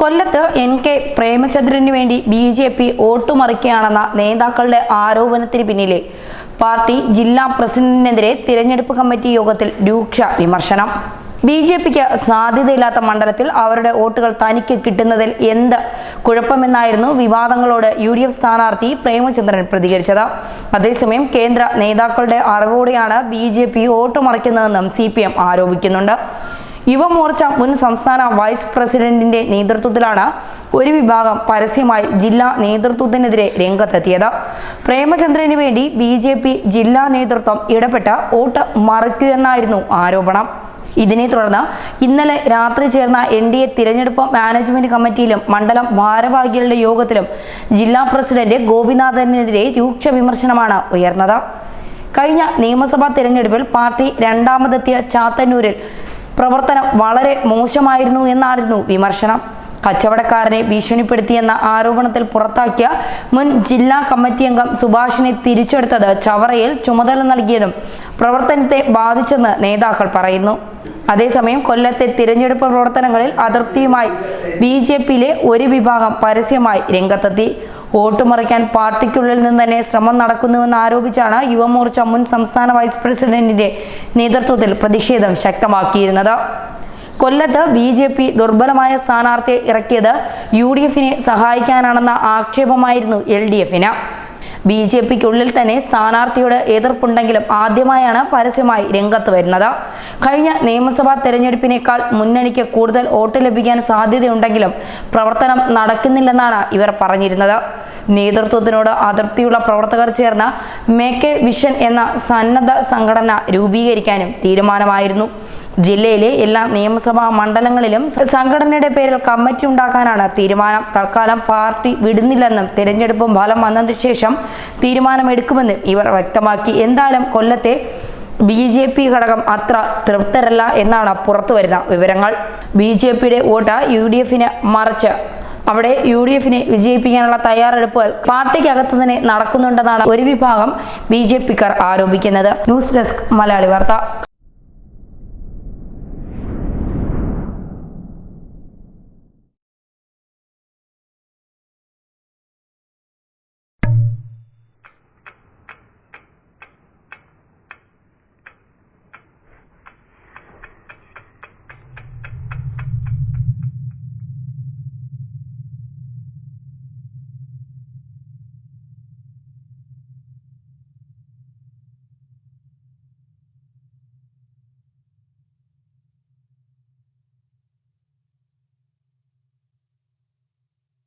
കൊല്ലത്ത് N K പ്രേമചന്ദ്രന് വേണ്ടി B J P ഓട്ടുമറിക്കുകയാണെന്ന നേതാക്കളുടെ ആരോപണത്തിന് പിന്നിലെ പാർട്ടി ജില്ലാ പ്രസിഡന്റിനെതിരെ തിരഞ്ഞെടുപ്പ് കമ്മിറ്റി യോഗത്തിൽ രൂക്ഷ വിമർശനം. ബി ജെ പിക്ക് സാധ്യതയില്ലാത്ത മണ്ഡലത്തിൽ അവരുടെ വോട്ടുകൾ തനിക്ക് കിട്ടുന്നതിൽ എന്ത് കുഴപ്പമെന്നായിരുന്നു വിവാദങ്ങളോട് യു ഡി എഫ് സ്ഥാനാർത്ഥി പ്രേമചന്ദ്രൻ പ്രതികരിച്ചത്. അതേസമയം കേന്ദ്ര നേതാക്കളുടെ അറിവോടെയാണ് ബി ജെ പി വോട്ട് മറിക്കുന്നതെന്നും സി പി എം ആരോപിക്കുന്നുണ്ട്. യുവമോർച്ച മുൻ സംസ്ഥാന വൈസ് പ്രസിഡന്റിന്റെ നേതൃത്വത്തിലാണ് ഒരു വിഭാഗം പരസ്യമായി ജില്ലാ നേതൃത്വത്തിനെതിരെ രംഗത്തെത്തിയത്. പ്രേമചന്ദ്രന് വേണ്ടി ബി ജെ പി ജില്ലാ നേതൃത്വം ഇടപെട്ട് വോട്ട് മറിക്കുമെന്നായിരുന്നു ആരോപണം. ഇതിനെ തുടർന്ന് ഇന്നലെ രാത്രി ചേർന്ന എൻ ഡി എ തിരഞ്ഞെടുപ്പ് മാനേജ്മെന്റ് കമ്മിറ്റിയിലും മണ്ഡലം ഭാരവാഹികളുടെ യോഗത്തിലും ജില്ലാ പ്രസിഡന്റ് ഗോപിനാഥനെതിരെ രൂക്ഷ വിമർശനമാണ് ഉയർന്നത്. കഴിഞ്ഞ നിയമസഭാ തിരഞ്ഞെടുപ്പിൽ പാർട്ടി രണ്ടാമതെത്തിയ ചാത്തന്നൂരിൽ പ്രവർത്തനം വളരെ മോശമായിരുന്നു എന്നായിരുന്നു വിമർശനം. കച്ചവടക്കാരനെ ഭീഷണിപ്പെടുത്തിയെന്ന ആരോപണത്തിൽ പുറത്താക്കിയ മുൻ ജില്ലാ കമ്മിറ്റി അംഗം സുഭാഷിനെ തിരിച്ചെടുത്തത് ചവറയിൽ ചുമതല നൽകിയതും പ്രവർത്തനത്തെ ബാധിച്ചെന്ന് നേതാക്കൾ പറയുന്നു. അതേസമയം കൊല്ലത്തെ തിരഞ്ഞെടുപ്പ് പ്രവർത്തനങ്ങളിൽ അതൃപ്തിയുമായി ബി ജെ പിയിലെ ഒരു വിഭാഗം പരസ്യമായി രംഗത്തെത്തി. വോട്ട് മറിക്കാൻ പാർട്ടിക്കുള്ളിൽ നിന്ന് തന്നെ ശ്രമം നടക്കുന്നുവെന്ന് ആരോപിച്ചാണ് യുവമോർച്ച മുൻ സംസ്ഥാന വൈസ് പ്രസിഡന്റിന്റെ നേതൃത്വത്തിൽ പ്രതിഷേധം ശക്തമാക്കിയിരുന്നത്. കൊല്ലത്ത് ബി ജെ പി ദുർബലമായ സ്ഥാനാർത്ഥിയെ ഇറക്കിയത് യു ഡി എഫിനെ സഹായിക്കാനാണെന്ന ആക്ഷേപമായിരുന്നു എൽ ഡി എഫിന്. ബി ജെ പിക്കുള്ളിൽ തന്നെ സ്ഥാനാർത്ഥിയോട് എതിർപ്പുണ്ടെങ്കിലും ആദ്യമായാണ് പരസ്യമായി രംഗത്ത് വരുന്നത്. കഴിഞ്ഞ നിയമസഭാ തെരഞ്ഞെടുപ്പിനേക്കാൾ മുന്നണിക്ക് കൂടുതൽ വോട്ട് ലഭിക്കാൻ സാധ്യതയുണ്ടെങ്കിലും പ്രവർത്തനം നടക്കുന്നില്ലെന്നാണ് ഇവർ പറഞ്ഞിരുന്നത്. നേതൃത്വത്തിനോട് അതൃപ്തിയുള്ള പ്രവർത്തകർ ചേർന്ന് മേക്കെ വിഷൻ എന്ന സന്നദ്ധ സംഘടന രൂപീകരിക്കാനും തീരുമാനമായിരുന്നു. ജില്ലയിലെ എല്ലാ നിയമസഭാ മണ്ഡലങ്ങളിലും സംഘടനയുടെ പേരിൽ കമ്മിറ്റി ഉണ്ടാക്കാനാണ് തീരുമാനം. തൽക്കാലം പാർട്ടി വിടുന്നില്ലെന്നും തിരഞ്ഞെടുപ്പ് ഫലം വന്നതിന് ശേഷം തീരുമാനമെടുക്കുമെന്നും ഇവർ വ്യക്തമാക്കി. എന്തായാലും കൊല്ലത്തെ ബി ജെ പി ഘടകം അത്ര തൃപ്തരല്ല എന്നാണ് പുറത്തുവരുന്ന വിവരങ്ങൾ. ബി ജെ പിയുടെ വോട്ട് യു ഡി എഫിന് മറിച്ച് അവിടെ യു ഡി എഫിനെ വിജയിപ്പിക്കാനുള്ള തയ്യാറെടുപ്പുകൾ പാർട്ടിക്കകത്ത് തന്നെ നടക്കുന്നുണ്ടെന്നാണ് ഒരു വിഭാഗം ബി ജെ പിക്കാർ ആരോപിക്കുന്നത്. ന്യൂസ് ഡെസ്ക് മലയാളി വാർത്ത.